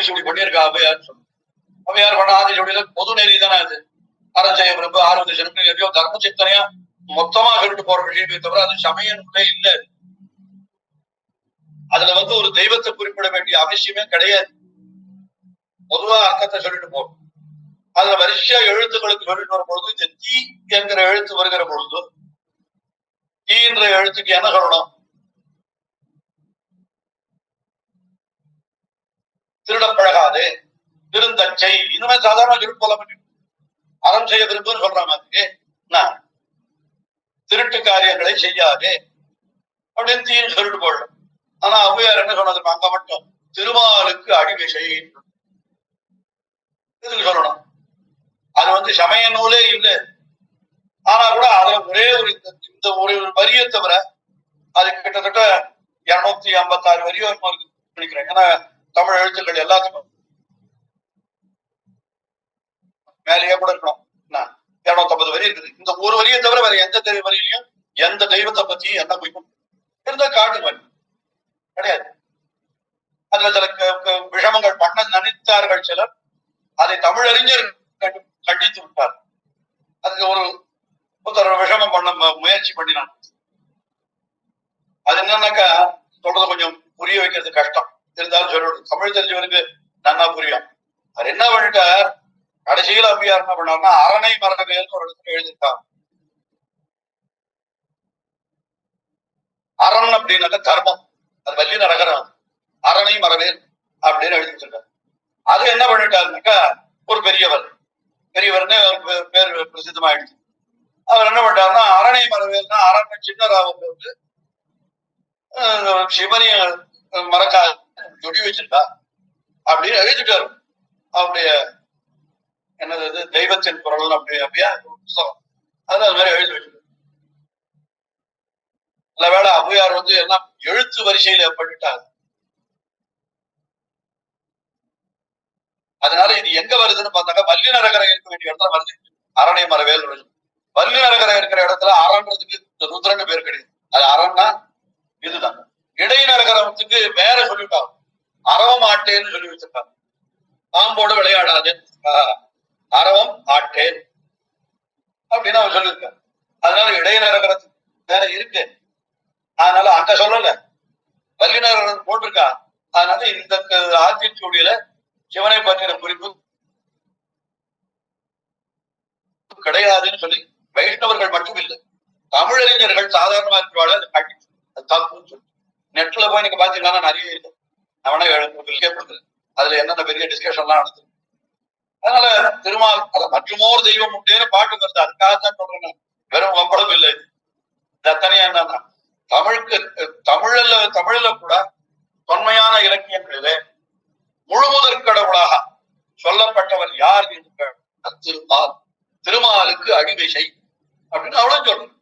ஆதிசூடி பண்ணியிருக்கா அவ்வையார் சொல்லு அவ்வையார் பண்ண ஆதிசூடியில பொது நெறி தானே அது? அறஞ்சய பிரபு ஆறுவது சிறப்பு எதையோ தர்ம சிந்தனையா மொத்தமா சொல்லிட்டு போற விஷயமே தவிர அது சமயங்களே இல்ல. அதுல வந்து ஒரு தெய்வத்தை குறிப்பிட வேண்டிய அவசியமே கிடையாது. பொதுவா அர்த்தத்தை சொல்லிட்டு போகும் அதுல வரிசையா எழுத்துக்களுக்கு சொல்லிட்டு வரும்பொழுது இந்த தீ என்கிற எழுத்து வருகிற பொழுது தீன்ற எழுத்துக்கு என்ன சொல்லணும்? திருடப்பழகாது திருந்தச்சை. இனிமே சாதாரண சொல்லிட்டு போல அறம் செய்ய விரும்புன்னு சொல்ற மாதிரி நான் திருட்டு காரியங்களை செய்யாது. அப்படின்னு தீன்னு சொல்லிட்டு போடலாம் ஆனா ஔவையார் என்ன சொன்னது அங்க மட்டும் திருமாலுக்கு அடிமை இதுக்கு சொல்லணும். அது வந்து சமய நூலே இல்லை. ஆனா கூட அதுல ஒரே ஒரு இந்த- இந்த ஒரு ஒரு வரியை தவிர அது கிட்டத்தட்ட இருநூத்தி ஐம்பத்தாறு வரியோ நினைக்கிறேன். ஏன்னா தமிழ் எழுத்துக்கள் எல்லாத்துக்கும் மேலேயே கூட இருக்கணும். இருநூத்தம்பது வரி இருக்குது. இந்த ஒரு வரியை தவிர வேற எந்த தெரிய வரியிலையும் எந்த தெய்வத்தை பத்தி என்ன குறிக்கும் இருந்தா காட்டு கிடையாது. அதுல சில க- விஷமங்கள் பண்ண நினைத்தார்கள் சிலர். அதை தமிழறிஞர் கண்டு- கண்டித்து விட்டார். அதுக்கு ஒரு ஒருத்தர் விஷமம் பண்ண முயற்சி பண்ணினான். அது என்னன்னாக்கா சொல்றது கொஞ்சம் புரிய வைக்கிறது கஷ்டம். இருந்தாலும் சொல்லணும் தமிழ் தெரிஞ்சவருக்கு நன்னா புரியும். அவர் என்ன பண்ணிட்டார்? கடைசியில் அம்பியார் என்ன பண்ணார்னா அரணை மரவேல்னு ஒரு இடத்துல எழுதியிருக்காங்க அரண் அப்படின்னாக்க தர்மம். அது வள்ளி நரகரம் அரணை மரவேல் அப்படின்னு எழுதி வச்சிருக்காரு. அது என்ன பண்ணிட்டாருனாக்கா ஒரு பெரியவர். பெரியவர்னு பேர் பிரசித்தமாயிடுச்சு. அவர் என்ன பண்ணிட்டாருன்னா அரணை மரவேல்னா அரண் சின்னராவுக்கு வந்து சிவனிய மரக்கா ஜொடி வச்சிருக்கா அப்படின்னு எழுதிட்டாரு அவருடைய என்னது இது தெய்வத்தின் குரல் அப்படி அப்படியா? புத்தகம் அதுல அது மாதிரி எழுதி வச்சிருக்காரு நல்ல வேளை அபுயார் வந்து எல்லாம் எழுத்து வரிசையில பண்ணிட்டாங்க அதனால இது எங்க வருதுன்னு பார்த்தாக்க வள்ளி நரகரை இருக்க வேண்டிய இடத்துல வருது. அரணை மரவேல் வருது. வள்ளி நரகரை இருக்கிற இடத்துல அரண்றதுக்கு இந்த ருத்ரன்னு பேர் கிடையாது அது அரண்னா இடை வேற சொல்லிட்டாங்க அரவம் ஆட்டேன்னு சொல்லி வச்சிருக்காங்க. பாம்போட விளையாடாது. அறவம் ஆட்டேன் அப்படின்னு அவன் சொல்லியிருக்கான் அதனால இடை நரகரத்துக்கு வேற இருக்கு. அதனால அங்க சொல்லல. வள்ளி போட்டிருக்கா? அதனால இந்த ஆத்திச்சூடியில சிவனை பற்றின குறிப்பு கிடையாதுன்னு சொல்லி வைஷ்ணவர்கள் மட்டும் இல்லை. தமிழறிஞர்கள் சாதாரணமாக இருக்கிறவாள் அது கட்டி அது தப்புன்னு சொல்லி நெட்ல போய் நீங்க பாத்தீங்கன்னா நிறைய இருக்கு. அவனே கேட்படுது அதுல என்னென்ன பெரிய டிஸ்கஷன் எல்லாம் நடந்தது அதனால திருமால் அத மற்றுமோர் தெய்வம் உண்டேன்னு பாட்டு வருது. அதுக்காகத்தான் சொல்றேன். வெறும் வம்படம் இல்லை. இது. அத்தனையா என்னன்னா தமிழுக்கு தமிழ்ல தமிழ்ல கூட தொன்மையான இலக்கியங்களிலே முழுமுதற் கடவுளாக சொல்லப்பட்டவர் யார் என்று திருமால் திருமாலுக்கு அடிமை செய். அப்படின்னு அவ்வளவு சொல்றேன்